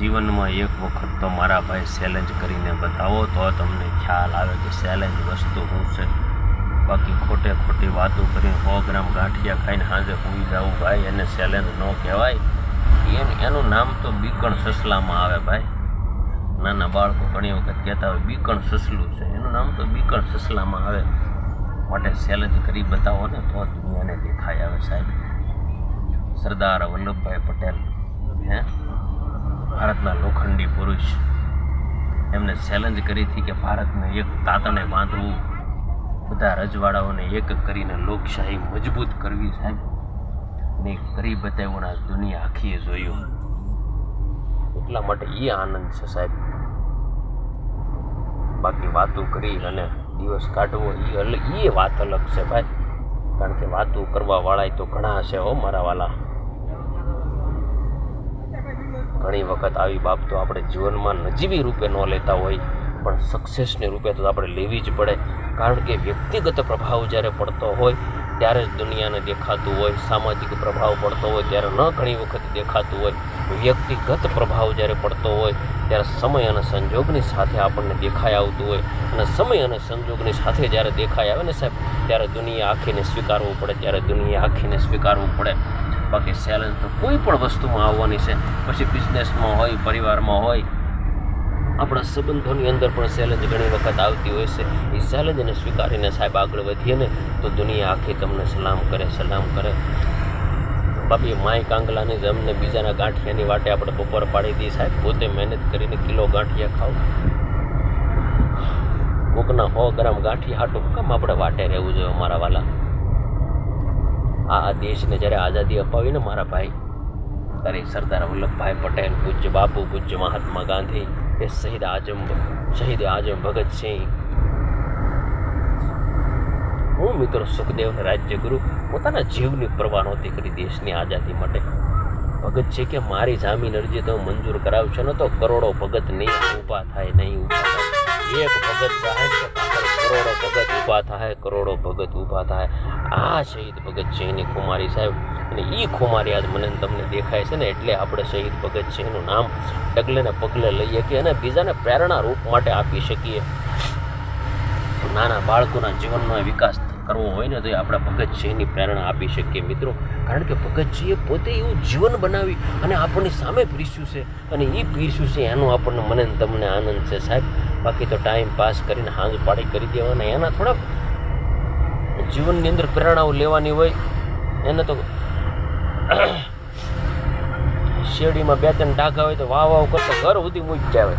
જીવનમાં એક વખત તો મારા ભાઈ ચેલેન્જ કરીને બતાવો તો તમને ખ્યાલ આવે કે ચેલેન્જ વસ્તુ શું છે. બાકી ખોટે ખોટી વાતો કરીને સો ગ્રામ ગાંઠિયા ખાઈને સાંજે સૂઈ જવું ભાઈ, એને ચેલેન્જ ન કહેવાય. એમ એનું નામ તો બીકણ સસલામાં આવે ભાઈ. નાના બાળકો ઘણી વખત કહેતા હોય બીકણ સસલું છે. એનું નામ તો બીકણ સસલામાં આવે. માટે ચેલેન્જ કરી બતાવો ને તો દુનિયાને દેખાય આવે સાહેબ. સરદાર વલ્લભભાઈ પટેલ. હે? ભારતના લોખંડી પુરુષ. એમને ચેલેન્જ કરી હતી કે ભારતને એક તાતણે બાંધવું. બધા રજવાડાઓને એક કરીને લોકશાહી મજબૂત કરવી સાહેબ. ને કરી બતાવ્યું આ દુનિયા આખીએ જોયું. એટલા માટે એ આનંદ છે સાહેબ. બાકી વાતો કરી અને દિવસ કાઢવો એ અલગ એ વાત અલગ છે ભાઈ. કારણ કે વાતો કરવા વાળા તો ઘણા છે હો મારા વાલા. ઘણી વખત આવી બાબતો આપણે જીવનમાં નજીવી રૂપે ન લેતા હોય, પણ સક્સેસની રૂપે તો આપણે લેવી જ પડે. કારણ કે વ્યક્તિગત પ્રભાવ જ્યારે પડતો હોય, ત્યારે જ દુનિયાને દેખાતું હોય, સામાજિક પ્રભાવ પડતો હોય, ત્યારે ન ઘણી વખત દેખાતું હોય. વ્યક્તિગત પ્રભાવ જ્યારે પડતો હોય, ત્યારે સમય અને સંજોગની સાથે આપણને દેખાઈ આવતું હોય. અને સમય અને સંજોગની સાથે જ્યારે દેખાઈ આવે ને સાહેબ, ત્યારે દુનિયા આખીને સ્વીકારવું પડે, ત્યારે દુનિયા આખીને સ્વીકારવું પડે. બાકી ચેલેન્જ તો કોઈ પણ વસ્તુમાં આવવાની છે. પછી બિઝનેસમાં હોય, પરિવારમાં હોય, આપણા સંબંધોની અંદર પણ ચેલેન્જ ઘણી વખત આવતી હોય છે. એ ચેલેન્જને સ્વીકારીને સાહેબ આગળ વધીએ ને તો દુનિયા આખી તમને સલામ કરે સલામ કરે. બાપી, માય કાંગલાની જ અમને બીજાના ગાંઠિયાની વાટે આપણે બપોર પાડી દઈએ સાહેબ. પોતે મહેનત કરીને કિલો ગાંઠિયા ખાવ કોકના સો ગ્રામ ગાંઠિયા હાટું કેમ આપણે વાટે રહેવું જોઈએ અમારા વાલા. આ દેશને જ્યારે આઝાદી અપાવી ને મારા ભાઈ, ત્યારે સરદાર વલ્લભભાઈ પટેલ, પૂજ્ય બાપુ, પૂજ્ય મહાત્મા ગાંધી, એ શહીદ આજમ શહીદ આઝમ ભગતસિંહ હું મિત્રો સુખદેવ રાજ્યગુરુ પોતાના જીવની પરવા નહોતી કરી દેશની આઝાદી માટે. ભગત છે કે મારી જામીન અરજી તો મંજૂર કરાવશો ને તો કરોડો ભગત નહીં, ઊભા થાય નહીં, ઊભા થાય. એક ભગત સાહેબ કરોડો ભગત ઊભા થાય, કરોડો ભગત ઊભા થાય. આ શહીદ ભગત સિંહની ખુમારી સાહેબ, અને એ ખુમારી આજ મને તમને દેખાય છે ને, એટલે આપણે શહીદ ભગત સિંહનું નામ ડગલે ને પગલે લઈએ કે અને બીજાને પ્રેરણા રૂપ માટે આપી શકીએ. નાના બાળકોના જીવનનો વિકાસ કરવો હોય ને, તો એ આપણે ભગતસિંહની પ્રેરણા આપી શકીએ. મિત્રો, કારણ કે ભગતસિંહે પોતે એવું જીવન બનાવી અને આપણની સામે પીરસ્યું છે. અને એ પીરસ્યું છે, એનો આપણને મને તમને આનંદ છે. સાહેબ બાકી તો ટાઈમ પાસ કરીને હાંજ પાડી કરી દેવાના. એના થોડાક જીવનની અંદર પ્રેરણાઓ લેવાની હોય. એને તો શેરડીમાં બે ત્રણ ઢાંકા હોય તો વાવ વાવ કરતા ઘર સુધી મૂકી જાય.